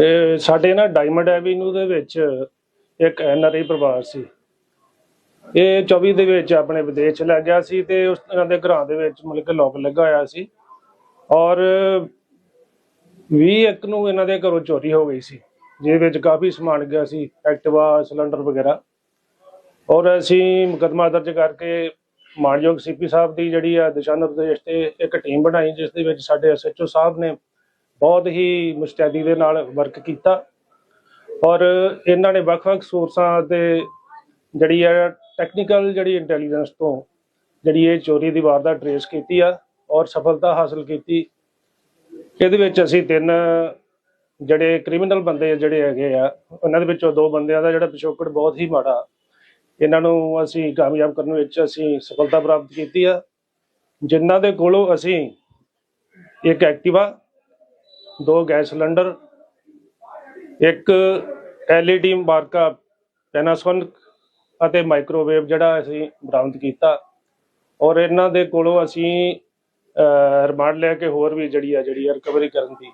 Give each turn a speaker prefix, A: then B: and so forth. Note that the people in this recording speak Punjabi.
A: ਇਹ ਸਾਡੇ ਨਾ ਡਾਇਮੰਡ ਐਵੀਨਿਊ ਦੇ ਵਿੱਚ ਇੱਕ ਐਨਆਰਆਈ ਪਰਿਵਾਰ ਸੀ। ਇਹ 24 ਦੇ ਵਿੱਚ ਆਪਣੇ ਵਿਦੇਸ਼ ਚ ਗਿਆ ਸੀ ਤੇ ਉਸ ਇਹਨਾਂ ਦੇ ਘਰਾਂ ਦੇ ਵਿੱਚ ਮਤਲਬ ਕਿ ਲੋਕ ਲੱਗਾ ਹੋਇਆ ਸੀ ਔਰ 20 ਨੂੰ ਇਹਨਾਂ ਦੇ ਘਰੋਂ ਚੋਰੀ ਹੋ ਗਈ ਸੀ, ਜਿਹਦੇ ਵਿੱਚ ਕਾਫੀ ਸਮਾਨ ਗਿਆ ਸੀ, ਐਕਟਿਵਾ, ਸਿਲੰਡਰ ਵਗੈਰਾ। ਔਰ ਅਸੀਂ ਮੁਕੱਦਮਾ ਦਰਜ ਕਰਕੇ ਮਾਨਯੋਗ ਸੀਪੀ ਸਾਹਿਬ ਦੀ ਜਿਹੜੀ ਆ, ਦਿਸ਼ਾ ਨਿਰਦੇਸ਼ ਤੇ ਇੱਕ ਟੀਮ ਬਣਾਈ, ਜਿਸ ਦੇ ਵਿੱਚ ਸਾਡੇ ਐਸਐਚਓ ਸਾਹਿਬ ਨੇ ਬਹੁਤ ਹੀ ਮੁਸਤੈਦੀ ਦੇ ਨਾਲ ਵਰਕ ਕੀਤਾ। ਔਰ ਇਹਨਾਂ ਨੇ ਵੱਖ-ਵੱਖ ਸੋਰਸਾਂ ਤੇ ਜਿਹੜੀ ਹੈ ਟੈਕਨੀਕਲ ਜਿਹੜੀ ਇੰਟੈਲੀਜੈਂਸ ਤੋਂ ਜਿਹੜੀ ਇਹ ਚੋਰੀ ਦੀ ਵਾਰਦਾਤ ਟਰੇਸ ਕੀਤੀ ਆ ਔਰ ਸਫਲਤਾ ਹਾਸਲ ਕੀਤੀ। ਇਹਦੇ ਵਿੱਚ ਅਸੀਂ ਤਿੰਨ ਜਿਹੜੇ ਕ੍ਰਿਮੀਨਲ ਬੰਦੇ ਜਿਹੜੇ ਹੈਗੇ ਆ, ਉਹਨਾਂ ਦੇ ਵਿੱਚੋਂ ਦੋ ਬੰਦਿਆਂ ਦਾ ਜਿਹੜਾ ਪਿਛੋਕੜ ਬਹੁਤ ਹੀ ਮਾੜਾ। ਇਹਨਾਂ ਨੂੰ ਅਸੀਂ ਕਾਮਯਾਬ ਕਰਨ ਵਿੱਚ ਅਸੀਂ ਸਫਲਤਾ ਪ੍ਰਾਪਤ ਕੀਤੀ ਆ। ਜਿਨ੍ਹਾਂ ਦੇ ਕੋਲੋਂ ਅਸੀਂ ਇੱਕ ਐਕਟਿਵਾ ਦੋ ਗੈਸ ਸਿਲੰਡਰ ਇੱਕ LED ਮਾਰਕਾ ਪੈਨਾਸੋਨਿਕ ਅਤੇ ਮਾਈਕ੍ਰੋਵੇਵ ਜਿਹੜਾ ਅਸੀਂ ਬਰਾਮਦ ਕੀਤਾ। ਔਰ ਇਹਨਾਂ ਦੇ ਕੋਲੋਂ ਅਸੀਂ ਰਿਮਾਂਡ ਲੈ ਕੇ ਹੋਰ ਵੀ ਜਿਹੜੀ ਆ ਜਿਹੜੀ ਰਿਕਵਰੀ ਕਰਨ ਦੀ